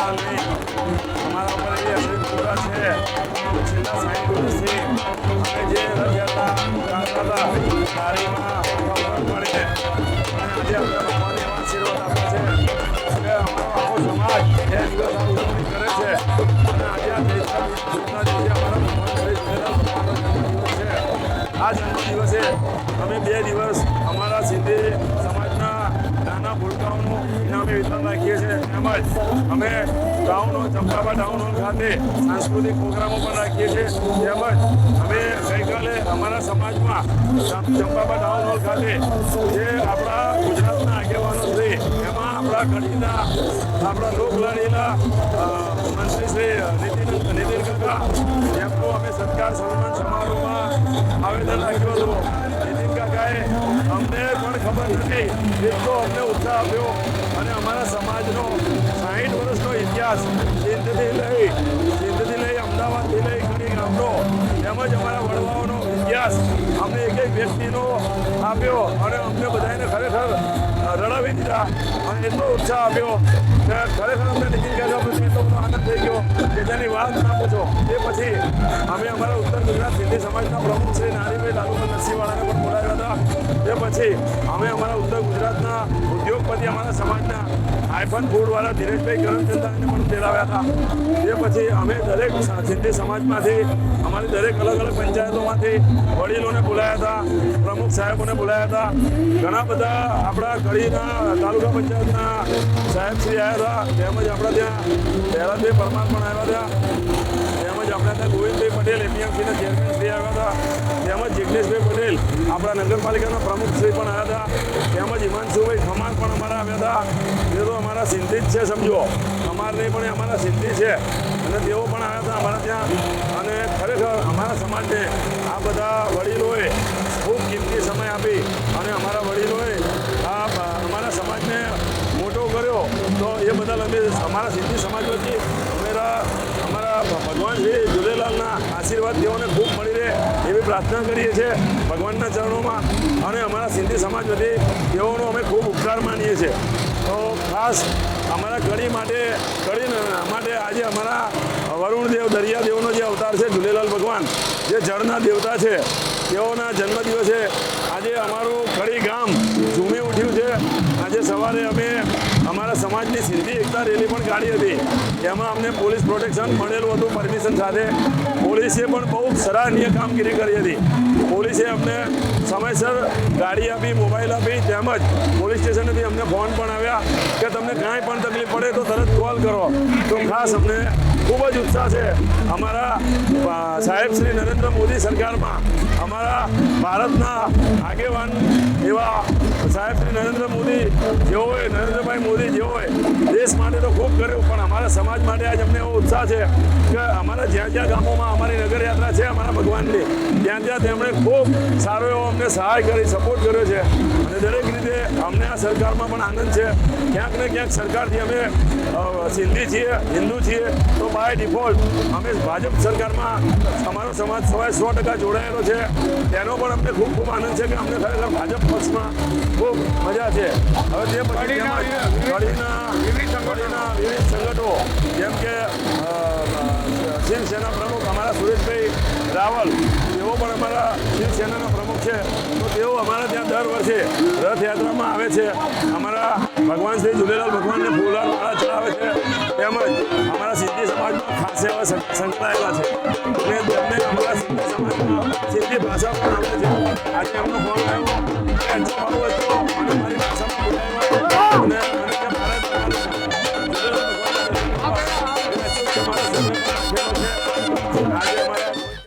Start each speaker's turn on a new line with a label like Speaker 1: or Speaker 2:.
Speaker 1: જુલેલાલ નહીં અમારા ઉપર એવી છે છેલ્લા જે રથયાત્રા કાઢતા હતા ખબર પડીને અને આજે અમને છે કે અમારો આખો સમાજ દિવસ કરે છે આ શુક્લના દિવસે અમે બે દિવસ તેમજ અમે town hall Champaba town hall ખાતે સાંસ્કૃતિક પ્રોગ્રામો પણ રાખીએ છીએ. તેમજ અમે ગઈકાલે અમારા સમાજમાં ચંપાબા ટાઉન હોલ ખાતે જે આપણા ગુજરાતના આગેવાનો છે, એમાં આપણા કડીના આપણા લોકલાડીના મંત્રી શ્રી નીતિન નીતિન કાકા એમનો અમે સત્કાર સન્માન સમારોહમાં આવેદન રાખ્યું હતું. ખબર નથી એટલો અમને ઉત્સાહ આપ્યો અને અમારા સમાજનો સાહીઠ વર્ષનો ઇતિહાસ સિંધથી લઈ સિંધથી લઈ અમદાવાદથી લઈ ઘણી ગામનો તેમજ અમારા વડવાઓનો ઇતિહાસ અમને એક એક વ્યક્તિનો આપ્યો અને અમને બધાને ખરેખર રડાવી દીધા અને એટલો ઉત્સાહ આપ્યો કે ખરેખર અમને નીતિન કાકા પછી એટલો બધો આનંદ થઈ ગયો કે તેની વાત ના પૂછો તે પછી અમે અમારા ઉત્તર ગુજરાત સિંધી સમાજના પ્રમુખ શ્રી નારીભાઈ લાલુભાઈ નરસિંહવાળાને પણ બોલાવ્યા તે પછી અમે અમારા ઉત્તર ગુજરાતના ઉદ્યોગપતિ, અમારા સમાજના આઈફન ફૂડવાળા ધીરજભાઈ કરમચંદાને પણ તેડાવ્યા હતા. તે પછી અમે દરેક સિંધી સમાજમાંથી, અમારી દરેક અલગ અલગ પંચાયતોમાંથી વડીલોને બોલાયા હતા, પ્રમુખ સાહેબોને બોલાયા હતા. ઘણા બધા આપણા કડીના તાલુકા પંચાયતના સાહેબશ્રી આવ્યા હતા. તેમજ આપણા ત્યાં પહેલાભાઈ પરમાર પણ આવ્યા હતા. તેમજ આપણા ત્યાં ગોવિંદભાઈ પટેલ, એપીએમસીના ચેરમેન શ્રી આવ્યા હતા. તેમજ જિગ્નેશભાઈ પટેલ, આપણા નગરપાલિકાના પ્રમુખ શ્રી પણ આવ્યા હતા. તેમજ હિમાંશુભાઈ ખમાર પણ અમારા આવ્યા હતા. એ તો અમારા સિંધી જ છે, સમજો. અમાર નહીં પણ અમારા સિંધી છે. અને તેઓ પણ આવ્યા હતા અમારા ત્યાં. અને ખરેખર અમારા સમાજને આ બધા વડીલોએ ખૂબ કિંમતી સમય આપી. અને અમારા વડીલોએ આ અમારા સમાજને મોટો કર્યો. તો એ બદલ અમે અમારા સિંધી સમાજ વચ્ચે અમારા અમારા ભગવાન શ્રી ઝૂલેલાલના આશીર્વાદ તેઓને ખૂબ મળી રહે એવી પ્રાર્થના કરીએ છીએ. ભગવાનના ચરણોમાં અને અમારા સિંધી સમાજ વતી તેઓનો અમે ખૂબ ઉપકાર માનીએ છીએ. તો ખાસ અમારા કડી માટે કડી માટે આજે અમારા વરુણદેવ દરિયાદેવનો જે અવતાર છે ઝૂલેલાલ ભગવાન, જે જળના દેવતા છે, તેઓના જન્મદિવસે આજે અમારું કડી ગામ ઝૂમી ઉઠ્યું છે. આજે સવારે અમે અમારા સમાજની સિંધી એકતા રેલી પણ કાઢી હતી. એમાં અમને પોલીસ પ્રોટેક્શન મળેલું હતું, પરમિશન સાથે. પોલીસે પણ બહુ સરાહનીય કામગીરી કરી હતી. પોલીસે અમને સમયસર ગાડી આપી મોબાઈલ આપી, તેમજ પોલીસ સ્ટેશનેથી અમને ફોન પણ આવ્યા કે તમને કાંઈ પણ તકલીફ પડે તો તરત કોલ કરો. તો ખાસ અમને ખૂબ જ ઉત્સાહ છે અમારા સાહેબ શ્રી નરેન્દ્ર મોદી સરકારમાં. અમારા ભારતના આગેવાન એવા સાહેબ શ્રી નરેન્દ્ર મોદી જેઓએ નરેન્દ્રભાઈ મોદી જેઓએ દેશ માટે તો ખૂબ કર્યું પણ અમારા સમાજ માટે આજ અમને એવો ઉત્સાહ છે કે અમારા જ્યાં જ્યાં ગામોમાં અમારી નગરયાત્રા છે, અમારા ભગવાનની, ત્યાં ત્યાં તેમણે ખૂબ સારો એવો અમને સહાય કરી સપોર્ટ કર્યો છે. અને દરેક રીતે અમને આ સરકારમાં પણ આનંદ છે. ક્યાંક ને ક્યાંક સરકારથી અમે સિંધી છીએ, હિન્દુ છીએ, તો બાય ડિફોલ્ટ અમે ભાજપ સરકારમાં અમારો સમાજ સવાય સો ટકા જોડાયેલો છે. તેનો પણ અમને ખૂબ ખૂબ આનંદ છે કે અમને ખરેખર ભાજપ પક્ષમાં ખૂબ મજા છે. હવે તે પછી
Speaker 2: વિવિધ- સંગઠો સંગઠનો.
Speaker 1: જેમ કે શિવસેના પ્રમુખ અમારા સુરેશભાઈ રાવલ તેઓ પણ અમારા શિવસેનાના પ્રમુખ છે. તો તેઓ અમારા ત્યાં દર વર્ષે રથયાત્રામાં આવે છે. અમારા ભગવાન શ્રી ઝૂલેલાલ ભગવાનને ફૂલહાર માળા ચડાવે છે. તેમજ અમારા ખાસ એવા સંકળાયેલા છે. અને તેમને અમારા સમાજમાં સિંધી ભાષા પણ આવડે છે, આજે એમનો ફોન આવ્યો જો આવું હતું.